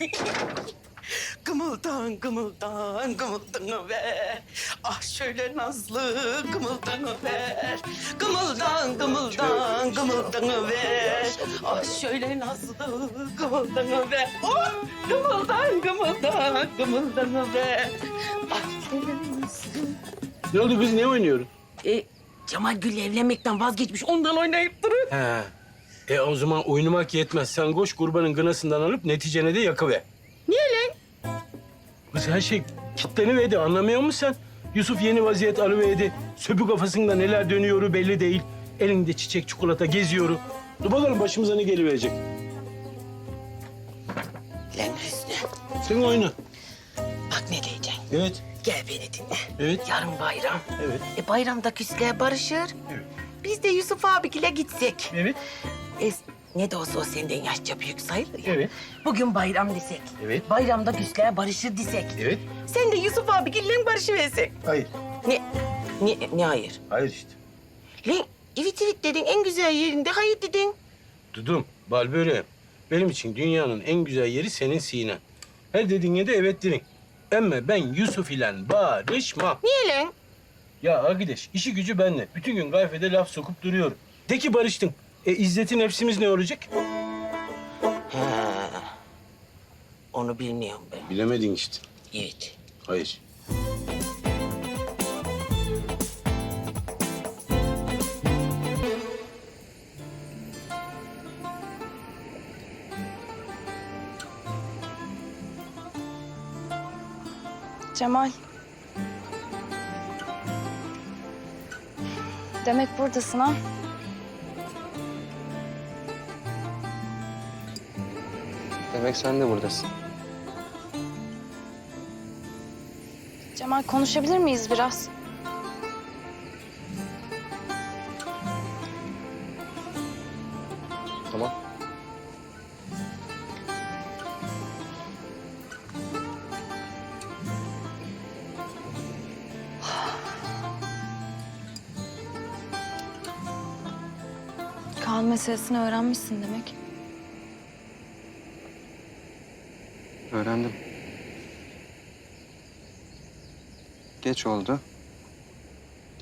Gımıldan gımıldan gımıldını ver. Ah şöyle nazlı gımıldını ver. Gımıldan gımıldan gımıldını ver. Ah şöyle nazlı gımıldını ver. Oh gımıldan gımıldan gımıldını ver. Ah şöyle nazlı. Ne oldu kız ne oynuyorsun? E, Cemal Gül evlenmekten vazgeçmiş ondan oynayıp durun. He. E o zaman oynamak yetmez. Sen koş kurbanın gınasından alıp neticene de yakıver. Niye lan? Kız her şey kitleniverdi anlamıyor musun sen? Yusuf yeni vaziyet alıverdi. Söpü kafasında neler dönüyoru belli değil. Elinde çiçek çikolata geziyoru. Dur bakalım başımıza ne geliverecek. Lan Hüsnü Sen oyna. bak ne diyeceğim. Evet. Gel beni dinle. Evet. Yarın bayram. Evet. E bayramda küsler barışır. Evet. Biz de Yusuf abigile gitsek. Evet. E, ne de olsa o senden yaşça büyük sayılır ya. Evet. Bugün bayram desek. Evet. Bayramda küsler barışır desek. Evet. Sen de Yusuf abigille barışıversek. Hayır. Ne? Ne, ne hayır? Hayır işte. Lan evet evet dedin en güzel yerinde hayır dedin. Dudum, bal böreğim. Benim için dünyanın en güzel yeri senin sinen. Her dediğine de evet deyin. Ama ben Yusuf ile barışmam. Niye lan? Ya arkadaş işi gücü benle. Bütün gün gayfede laf sokup duruyorum. De ki barıştın. E İzzet'in nefsimiz ne olacak? Ha. Onu bilmiyorum ben. Bilemedin işte. Evet. Hayır. Cemal. Demek buradasın ha? Demek sen de buradasın. Cemal konuşabilir miyiz biraz? Tamam. Kaan meselesini öğrenmişsin demek. Öğrendim. Geç oldu.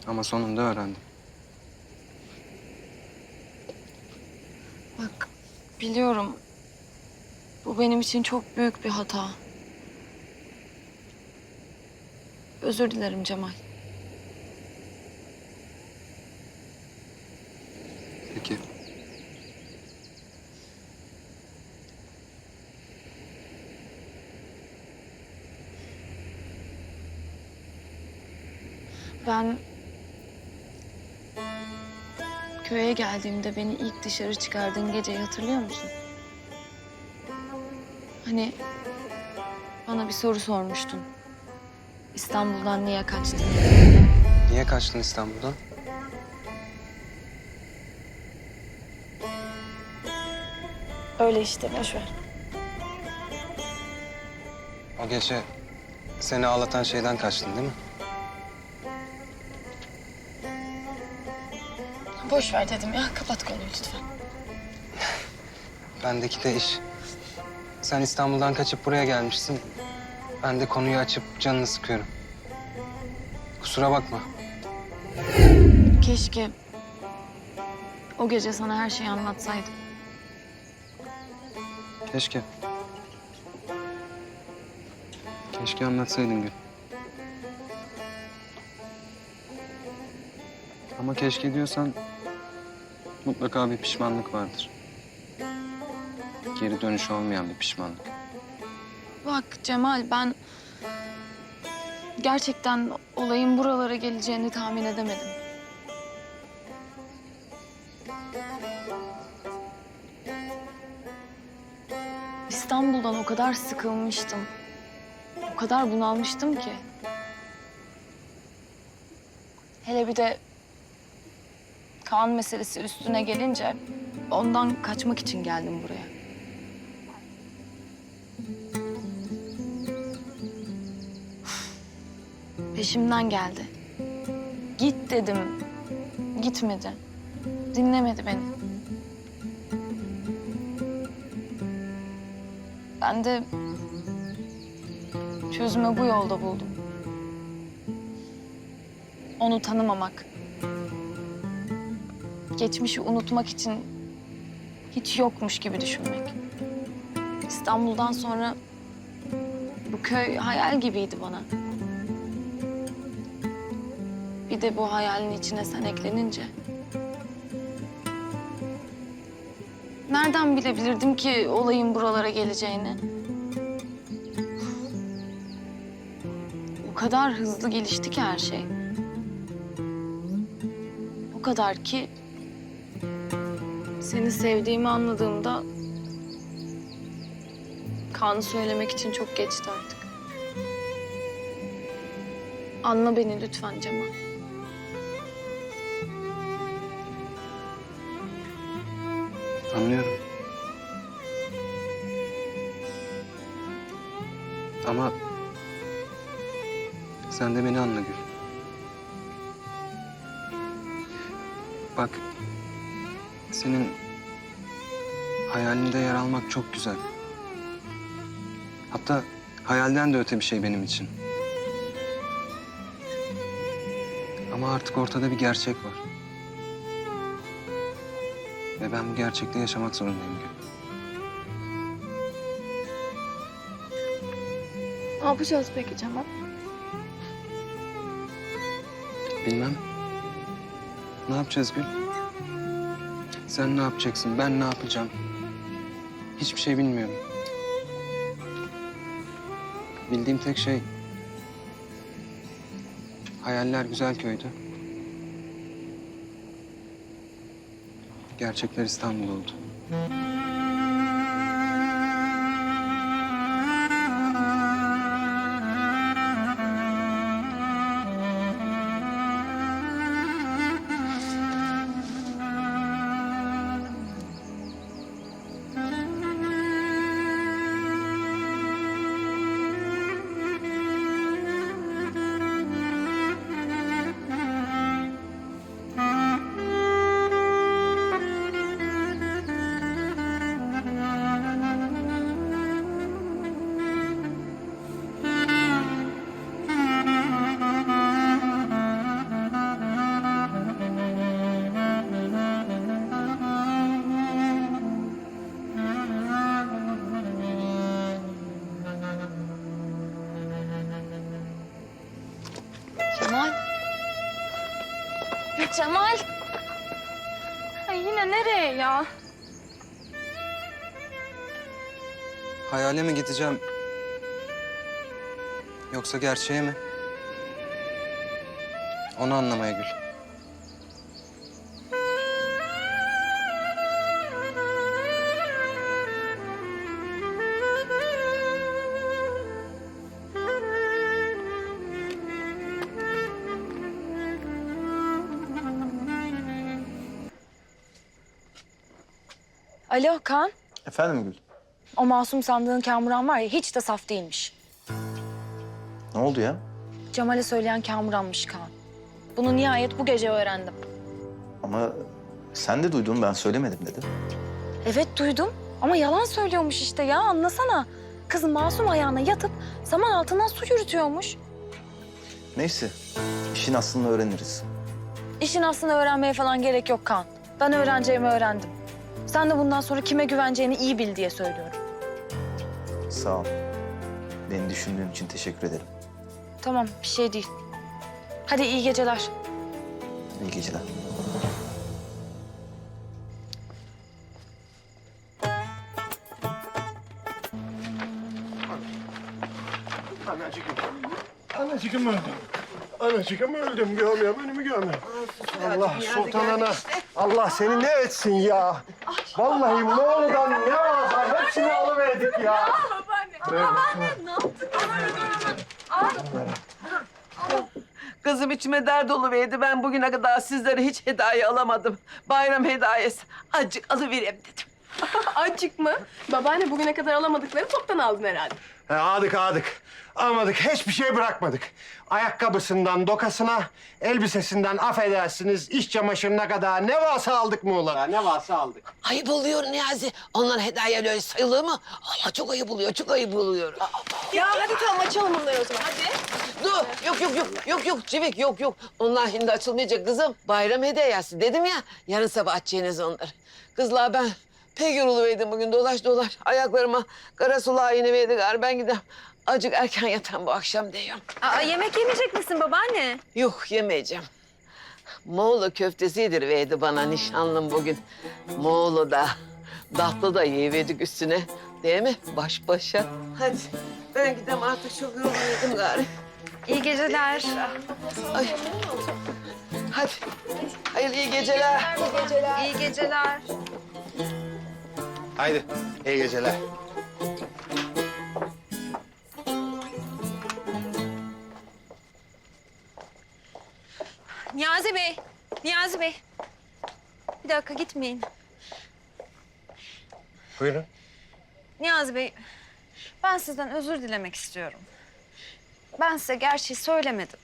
Ama sonunda öğrendim. Bak biliyorum. Bu benim için çok büyük bir hata. Özür dilerim Cemal. Peki. Ben köye geldiğimde beni ilk dışarı çıkardığın geceyi hatırlıyor musun? Hani bana bir soru sormuştun. İstanbul'dan niye kaçtın? Niye kaçtın İstanbul'dan? Öyle işte boş ver. O gece seni ağlatan şeyden kaçtın değil mi? Boş ver dedim ya. Kapat konuyu lütfen. Bendeki de iş. Sen İstanbul'dan kaçıp buraya gelmişsin. Ben de konuyu açıp canını sıkıyorum. Kusura bakma. Keşke o gece sana her şeyi anlatsaydım. Keşke. Keşke anlatsaydın Gül. Ama keşke diyorsan mutlaka bir pişmanlık vardır. Geri dönüş olmayan bir pişmanlık. Bak Cemal ben gerçekten olayın buralara geleceğini tahmin edemedim. İstanbul'dan o kadar sıkılmıştım. O kadar bunalmıştım ki. Hele bir de Kaan meselesi üstüne gelince ondan kaçmak için geldim buraya. Peşimden geldi. Git dedim. Gitmedi. Dinlemedi beni. Ben de çözümü bu yolda buldum. Onu tanımamak. Geçmişi unutmak için hiç yokmuş gibi düşünmek. İstanbul'dan sonra bu köy hayal gibiydi bana. Bir de bu hayalin içine sen eklenince. Nereden bilebilirdim ki olayın buralara geleceğini? O kadar hızlı gelişti ki her şey. O kadar ki seni sevdiğimi anladığımda Kaan'ı söylemek için çok geçti artık. Anla beni lütfen Cemal. Anlıyorum. Ama sen de beni anla Gül. Bak, senin hayalinde yer almak çok güzel. Hatta hayalden de öte bir şey benim için. Ama artık ortada bir gerçek var. Ve ben bu gerçekte yaşamak zorundayım Gül. Ne yapacağız peki Cemal? Bilmem. Ne yapacağız Gül? Sen ne yapacaksın? Ben ne yapacağım? Hiçbir şey bilmiyorum. Bildiğim tek şey... Hayaller güzel köydü. Gerçekler İstanbul oldu. Ya Cemal. Ay yine nereye ya? Hayale mi gideceğim? Yoksa gerçeğe mi? Onu anlamaya Gül. Alo Kaan. Efendim Gül? O masum sandığın Kamuran var ya hiç de saf değilmiş. Ne oldu ya? Cemal'e söyleyen Kamuran'mış Kaan. Bunu nihayet bu gece öğrendim. Ama sen de duydun ben söylemedim dedim. Evet duydum ama yalan söylüyormuş işte ya anlasana. Kız masum ayağına yatıp zaman altından su yürütüyormuş. Neyse işin aslını öğreniriz. İşin aslını öğrenmeye falan gerek yok Kaan. Ben öğreneceğimi öğrendim. Sen de bundan sonra kime güveneceğini iyi bil diye söylüyorum. Sağ ol. Beni düşündüğün için teşekkür ederim. Tamam bir şey değil. Hadi iyi geceler. İyi geceler. Anacığım. Anacığım öldüm. Anacığım öldüm. Görmüyor önümü görmüyor. Allah Sultan Ana. Allah seni ne etsin ya. Vallahi Moğol'dan ne varsa hepsini alıverdik ya. Kızım içime dert oluverdi. Ben bugüne kadar sizlere hiç hediye alamadım. Bayram hediyesi. Acık alıvereyim dedim. Açık mı? Babaanne bugüne kadar alamadıkları toptan aldın herhalde. He, aldık aldık. Almadık, hiçbir şey bırakmadık. Ayakkabısından dokasına, elbisesinden affedersiniz, iş çamaşırına kadar ne varsa aldık Muğla'da. Ne varsa aldık. Ayıp oluyor Niyazi. Onlar hediye öyle sayılır mı? Allah çok ayıp oluyor, çok ayıp oluyor. Ya hadi tamam açalım bunları o zaman. Hadi. Dur, yok yok yok, yok yok Civik, yok yok. Onlar şimdi açılmayacak kızım. Bayram hediyesi dedim ya, yarın sabah açacaksınız onları. Kızlar ben pek yoruluverdim bugün dolaş dolaş. Ayaklarıma kara sulağa iniverdi gari ben gidem. Acık erken yatan bu akşam diyorum. Aa, yemek yemeyecek misin babaanne? Yok yemeyeceğim. Moğolu köftesidir verdi bana nişanlım bugün. Moğolu da tatlı da yiyiverdik üstüne. Değil mi? Baş başa. Hadi ben gidem artık çok yoruldum gari. İyi geceler. Ay. Hadi. Hayırlı iyi geceler. İyi geceler. Haydi, iyi geceler. Niyazi Bey. Niyazi Bey. Bir dakika gitmeyin. Buyurun. Niyazi Bey. Ben sizden özür dilemek istiyorum. Ben size gerçeği söylemedim.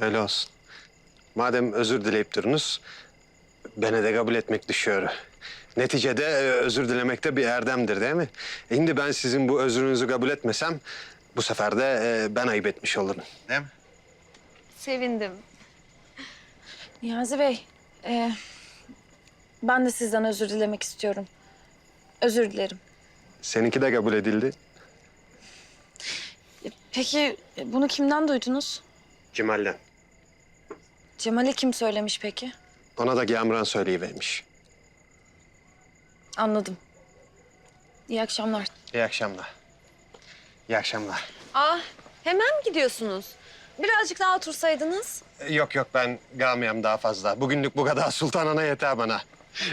Öyle olsun. Madem özür dileyip durunuz, beni de kabul etmek düşüyor. Neticede e, özür dilemek de bir erdemdir değil mi? Şimdi ben sizin bu özrünüzü kabul etmesem... ...bu sefer de e, ben ayıp etmiş olurum. Değil mi? Sevindim. Niyazi Bey, e, ben de sizden özür dilemek istiyorum. Özür dilerim. Seninki de kabul edildi. Peki e, bunu kimden duydunuz? Cemal'den. Cemal'e kim söylemiş peki? Ona da Gamran söyleyivermiş. Anladım. İyi akşamlar. İyi akşamlar. İyi akşamlar. Aa, hemen mi gidiyorsunuz? Birazcık daha otursaydınız. E, Yok yok ben galmayam daha fazla. Bugünlük bu kadar Sultan Ana yeter bana.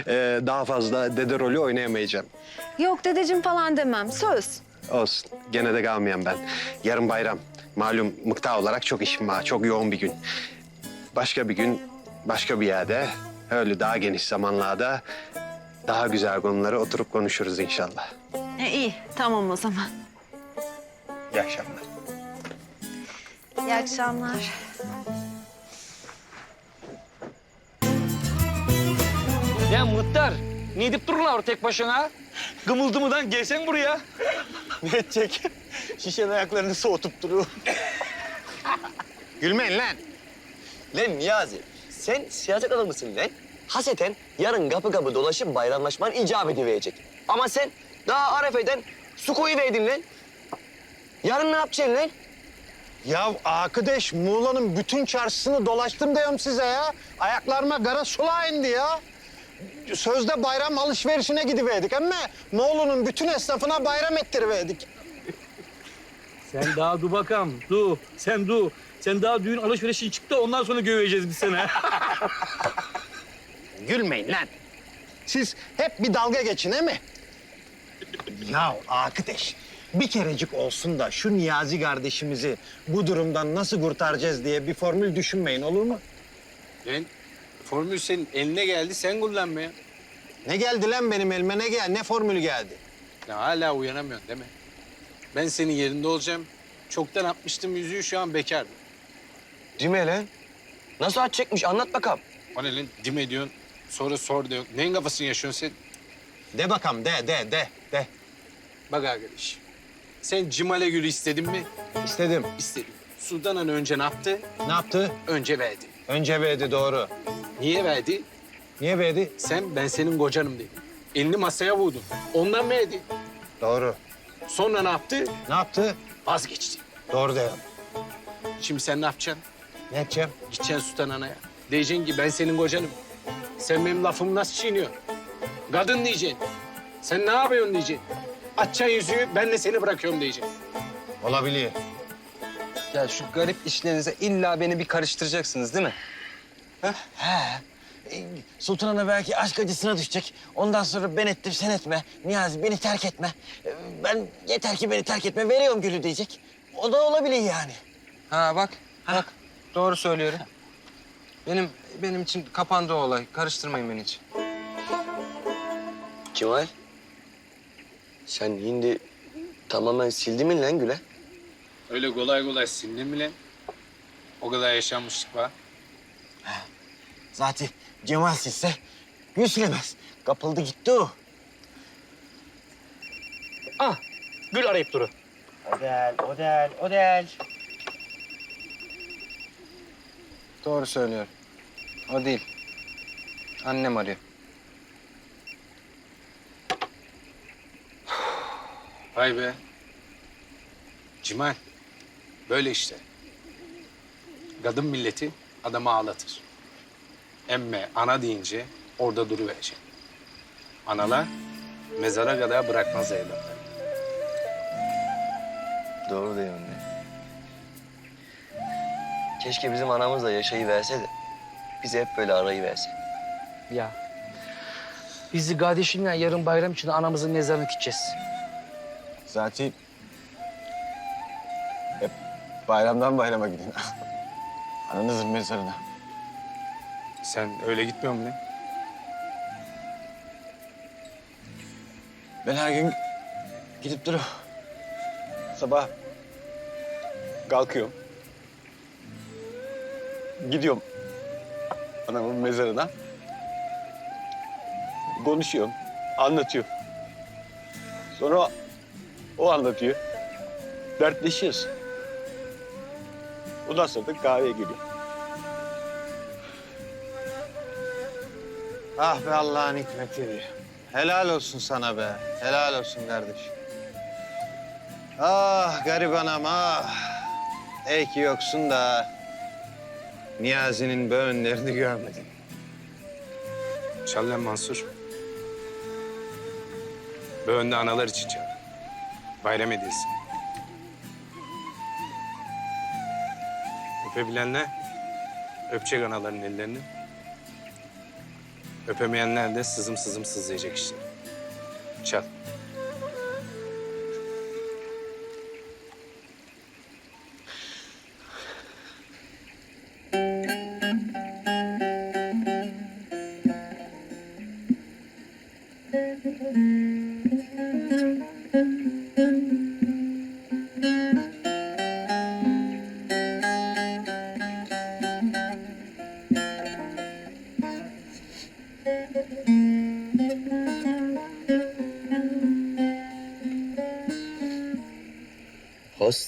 Ee, daha fazla dede rolü oynayamayacağım. Yok dedeciğim falan demem. Söz. Olsun. Gene de kalmayayım ben. Yarın bayram. Malum mıkta olarak çok işim var. Çok yoğun bir gün. Başka bir gün, başka bir yerde, öyle daha geniş zamanlarda daha güzel konuları oturup konuşuruz inşallah. E, iyi, tamam o zaman. İyi akşamlar. İyi akşamlar. Ya Muhtar, ne edip durun orada tek başına? Gımıldımıdan gelsen buraya. Ne edecek? Şişen ayaklarını soğutup duruyor. Gülmeyin lan. Lan Niyazi, sen siyaset adamısın lan. Haseten yarın kapı kapı dolaşıp bayramlaşman icap ediverecek. Ama sen daha Arefe'den su koyuverdin lan. Yarın ne yapacaksın lan? Ya arkadaş Muğla'nın bütün çarşısını dolaştım diyorum size ya. Ayaklarıma kara sula indi ya. Sözde bayram alışverişine gidiverdik ama Moğlu'nun bütün esnafına bayram ettiriverdik. Sen daha dur bakalım. Dur. Sen dur. Sen daha düğün alışverişi çıktı ondan sonra göveceğiz biz seni. Gülmeyin lan. Siz hep bir dalga geçin he mi? Ya arkadaş bir kerecik olsun da şu Niyazi kardeşimizi bu durumdan nasıl kurtaracağız diye bir formül düşünmeyin olur mu? Lan formül senin eline geldi sen kullanma ya. Ne geldi lan benim elime ne gel ne formül geldi? Ya hala uyanamıyorsun değil mi? Ben senin yerinde olacağım. Çoktan atmıştım yüzüğü şu an bekarım. Mi lan? Nasıl açacakmış anlat bakalım. O ne lan dim ediyorsun sonra sor diyor. Neyin kafasını yaşıyorsun sen? De bakalım de de de de. Bak arkadaş. Sen Cimale Gül'ü istedin mi? İstedim. İstedim. Sultan Han önce ne yaptı? Ne yaptı? Önce verdi. Önce verdi doğru. Niye verdi? Niye verdi? Sen ben senin kocanım dedin. Elini masaya vurdun. Ondan verdi. Doğru. Sonra ne yaptı? Ne yaptı? Vazgeçti. Doğru de. Şimdi sen ne yapacaksın? Ne edeceğim? Gideceksin Sultan Ana'ya. Diyeceksin ki ben senin kocanım. Sen benim lafımı nasıl çiğniyorsun? Kadın diyeceksin. Sen ne yapıyorsun diyeceksin. Açacaksın yüzüğü ben de seni bırakıyorum diyeceksin. Olabilir. Ya şu garip işlerinize illa beni bir karıştıracaksınız değil mi? He. E, Sultan Ana belki aşk acısına düşecek. Ondan sonra ben ettim sen etme. Niyazi beni terk etme. E, Ben yeter ki beni terk etme veriyorum gülü diyecek. O da olabilir yani. Ha bak, bak. Doğru söylüyorum. Benim benim için kapandı o olay. Karıştırmayın beni hiç. Cemal. Sen hindi tamamen sildin mi lan Güle? Öyle kolay kolay sildin mi lan? O kadar yaşanmışlık var. Zaten Cemal silse gül silemez. Kapıldı gitti o. Ah, Gül arayıp duru. O değil, o değil, o değil. Doğru söylüyor. O değil. Annem arıyor. Vay be. Cimal. Böyle işte. Kadın milleti adamı ağlatır. Emme ana deyince orada duruverecek. Analar mezara kadar bırakmaz evlatlarını. Doğru diyorsun ne? Keşke bizim anamız da yaşayıverse de bizi hep böyle arayıverse. Ya. Biz de kardeşimle yarın bayram için anamızın mezarına gideceğiz. Zaten hep bayramdan bayrama gidin. Ananızın mezarına. Sen öyle gitmiyor musun lan? Ben her gün gidip duruyorum. Sabah kalkıyorum. Gidiyorum anamın mezarına. Konuşuyorum, anlatıyorum. Sonra o anlatıyor. Dertleşiyoruz. Ondan sonra da kahveye geliyor. Ah be Allah'ın hikmeti. Helal olsun sana be. Helal olsun kardeş. Ah garip anam ah. Ey ki yoksun da Niyazi'nin böğünlerini görmedin. Çal lan Mansur. Böyle analar için çal. Bayram hediyesi. Öpebilenler öpecek anaların ellerini. Öpemeyenler de sızım sızım sızlayacak işte. Çal.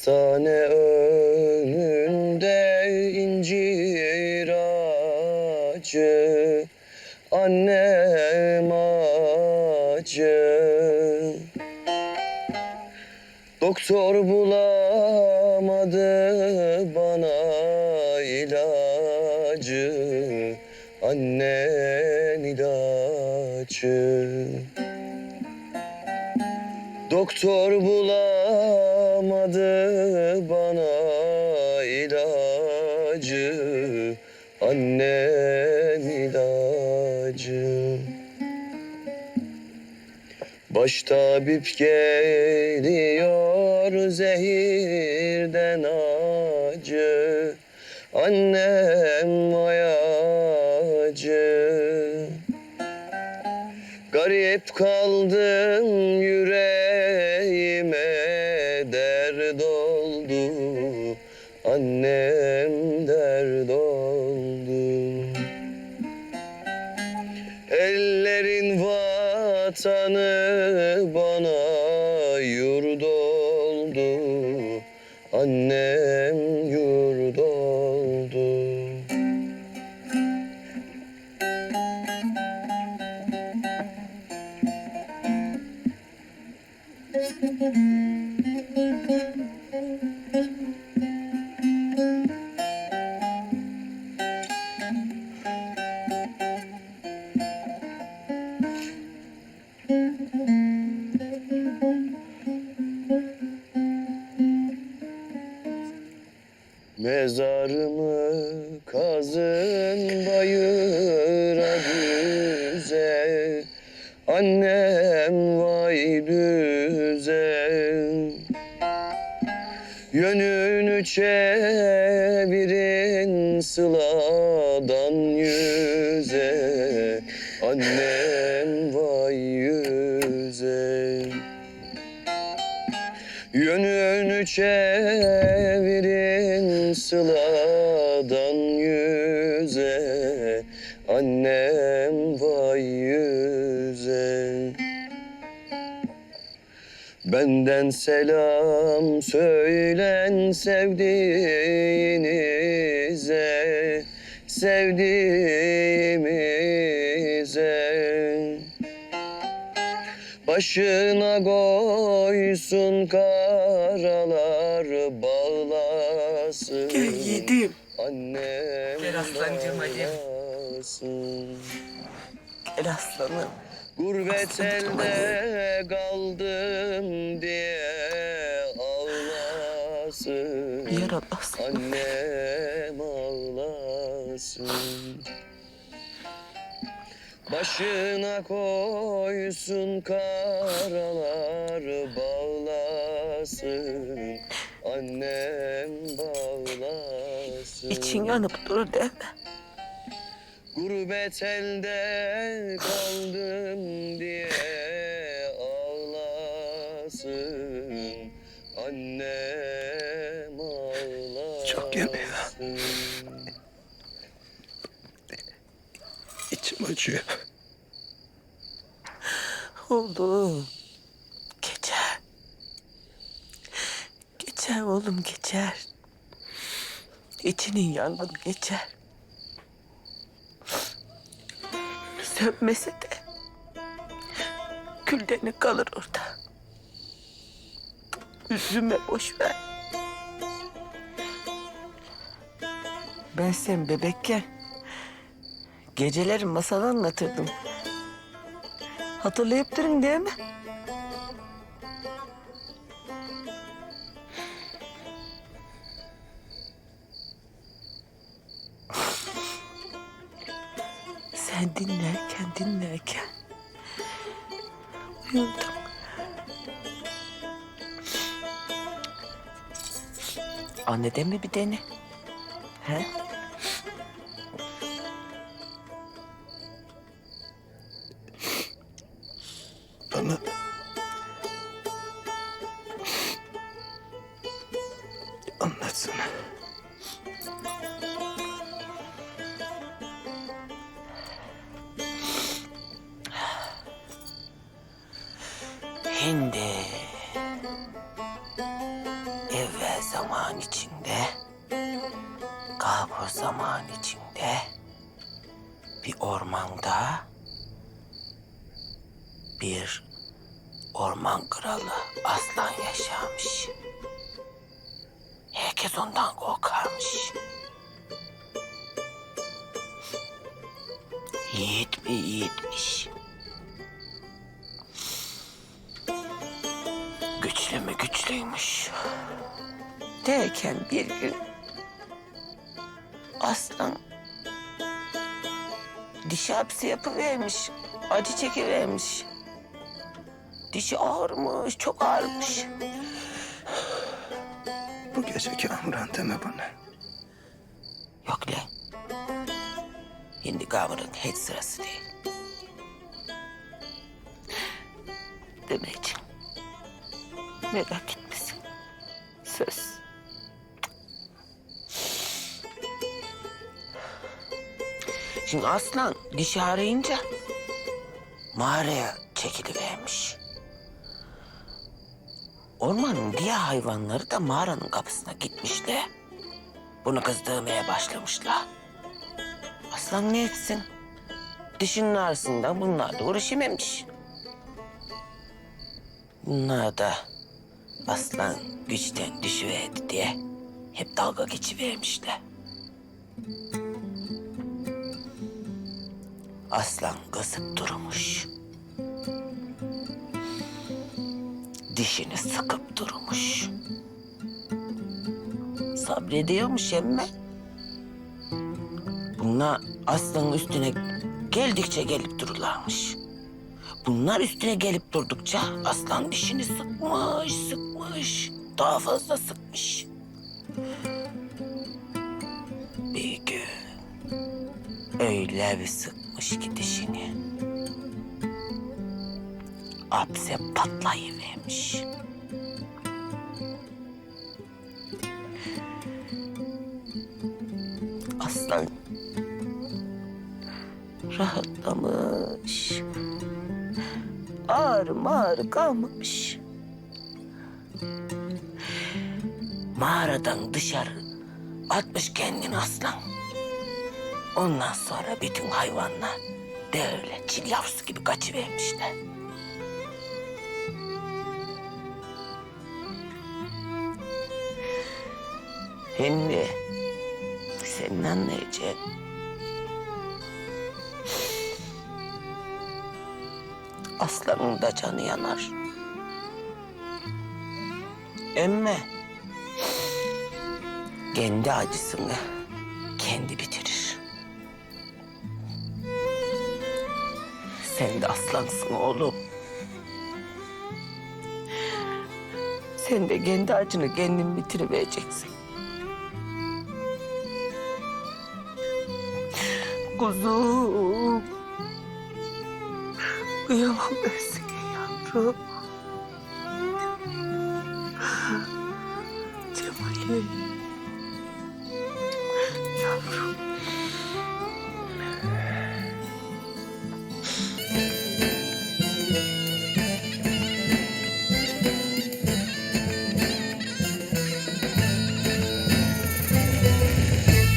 Hastane Annen ilacı. Baş tabip geliyor zehirden acı. Annem ayacı. Garip kaldım yüreğime Thank you. Yönünü çevirin sıladan yüze. Annem vay yüze. Benden selam söylen sevdiğinize. Sevdiğimize. Başına koysun karalar bağlasın. Gel yiğidim. Annem Gel aslancığım, hadi. bağlasın. Gel aslanım. Gurbet elde kaldım diye ağlasın. Yarat aslanım. Annem ağlasın. Başına koysun karalar bağlasın. Annem bağlasın. İçin yanıp durur değil mi? Gurbet elde kaldım diye ağlasın. Annem ağlasın. Çok yemiyor. İçim acıyor. Oğlum. Geçer. Geçer oğlum geçer. İçinin yangını geçer. Sönmese de küldeni kalır orada. Üzülme boş ver. Ben sen bebekken geceleri masal anlatırdım. Hatırlayıp durun değil mi? Anne mi bir dene? He? Bana anlatsana. Şimdi zaman içinde bir ormanda bir orman kralı aslan yaşamış. Herkes ondan korkarmış. Yiğit bir yiğitmiş. Güçlü mü güçlüymüş. Derken bir gün aslan dişi hapsi yapıvermiş. Acı çekivermiş. Dişi ağırmış, çok ağırmış. Bu gece Kamuran deme bana. Yok lan. Şimdi kavranın hiç sırası değil. Demeyeceğim. Merak etmesin. Şimdi aslan dişi arayınca mağaraya çekilivermiş. Ormanın diğer hayvanları da mağaranın kapısına gitmişler. Bunu kızdırmaya başlamışlar. Aslan ne etsin? Dişinin arasında bunlar da uğraşamamış. Bunlar da aslan güçten düşüverdi diye hep dalga geçivermişler. Aslan kızıp durmuş. Dişini sıkıp durmuş. Sabrediyormuş emme. Bunlar aslanın üstüne geldikçe gelip dururlarmış. Bunlar üstüne gelip durdukça aslan dişini sıkmış, sıkmış. Daha fazla sıkmış. Bir gün öyle bir sıkmış yapmış gidişini. Abze patlayıvermiş. Aslan rahatlamış. Ağır mağır kalmamış. Mağaradan dışarı atmış kendini aslan. Ondan sonra bütün hayvanlar de çil yavrusu gibi kaçıvermişler. Hem senin anlayacağın aslanın da canı yanar. Emme kendi acısını kendi bitirir. Sen de aslansın oğlum. Sen de kendi acını kendin bitirivereceksin. Kuzum. Kıyamam ben sana yavrum.